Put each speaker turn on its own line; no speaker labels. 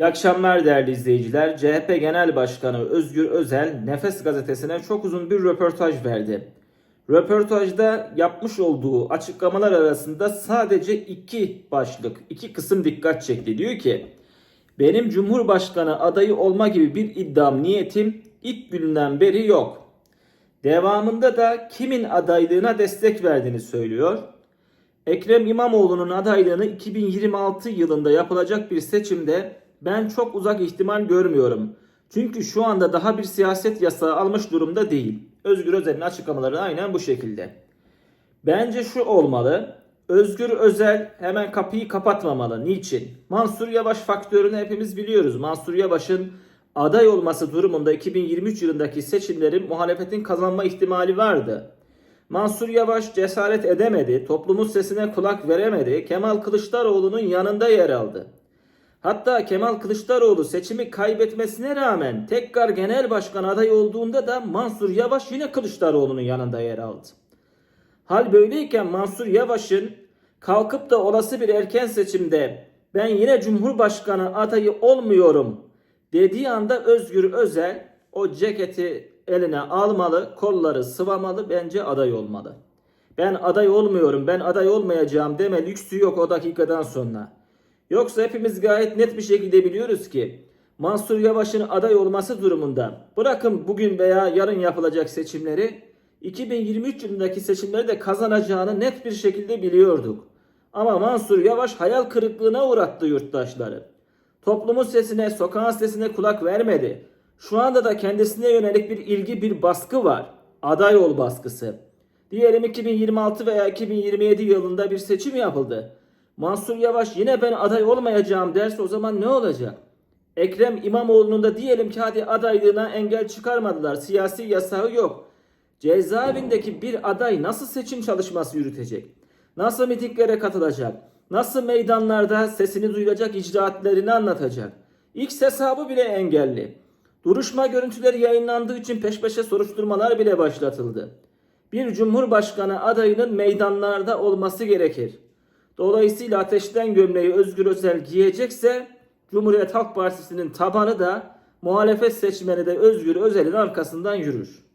İyi akşamlar değerli izleyiciler. CHP Genel Başkanı Özgür Özel Nefes gazetesine çok uzun bir röportaj verdi. Röportajda yapmış olduğu açıklamalar arasında sadece iki başlık, iki kısım dikkat çekti. Diyor ki, benim Cumhurbaşkanı adayı olma gibi bir iddiam, niyetim ilk günden beri yok. Devamında da kimin adaylığına destek verdiğini söylüyor. Ekrem İmamoğlu'nun adaylığını 2026 yılında yapılacak bir seçimde ben çok uzak ihtimal görmüyorum. Çünkü şu anda daha bir siyaset yasağı almış durumda değil. Özgür Özel'in açıklamaları aynen bu şekilde. Bence şu olmalı. Özgür Özel hemen kapıyı kapatmamalı. Niçin? Mansur Yavaş faktörünü hepimiz biliyoruz. Mansur Yavaş'ın aday olması durumunda 2023 yılındaki seçimlerin muhalefetin kazanma ihtimali vardı. Mansur Yavaş cesaret edemedi, toplumun sesine kulak veremedi, Kemal Kılıçdaroğlu'nun yanında yer aldı. Hatta Kemal Kılıçdaroğlu seçimi kaybetmesine rağmen tekrar genel başkan adayı olduğunda da Mansur Yavaş yine Kılıçdaroğlu'nun yanında yer aldı. Hal böyleyken Mansur Yavaş'ın kalkıp da olası bir erken seçimde ben yine Cumhurbaşkanı adayı olmuyorum dediği anda Özgür Özel o ceketi eline almalı, kolları sıvamalı, bence aday olmalı. Ben aday olmuyorum, ben aday olmayacağım deme lüksü yok o dakikadan sonra. Yoksa hepimiz gayet net bir şekilde biliyoruz ki Mansur Yavaş'ın aday olması durumunda bırakın bugün veya yarın yapılacak seçimleri 2023 yılındaki seçimleri de kazanacağını net bir şekilde biliyorduk. Ama Mansur Yavaş hayal kırıklığına uğrattı yurttaşları. Toplumun sesine, sokağın sesine kulak vermedi. Şu anda da kendisine yönelik bir ilgi, bir baskı var. Aday ol baskısı. Diyelim 2026 veya 2027 yılında bir seçim yapıldı. Mansur Yavaş yine ben aday olmayacağım derse o zaman ne olacak? Ekrem İmamoğlu'nun da diyelim ki hadi adaylığına engel çıkarmadılar. Siyasi yasağı yok. Cezaevindeki bir aday nasıl seçim çalışması yürütecek? Nasıl mitinglere katılacak? Nasıl meydanlarda sesini duyulacak icraatlerini anlatacak? X hesabı bile engelli. Duruşma görüntüleri yayınlandığı için peş peşe soruşturmalar bile başlatıldı. Bir cumhurbaşkanı adayının meydanlarda olması gerekir. Dolayısıyla ateşten gömleği Özgür Özel giyecekse Cumhuriyet Halk Partisi'nin tabanı da muhalefet seçmeni de Özgür Özel'in arkasından yürür.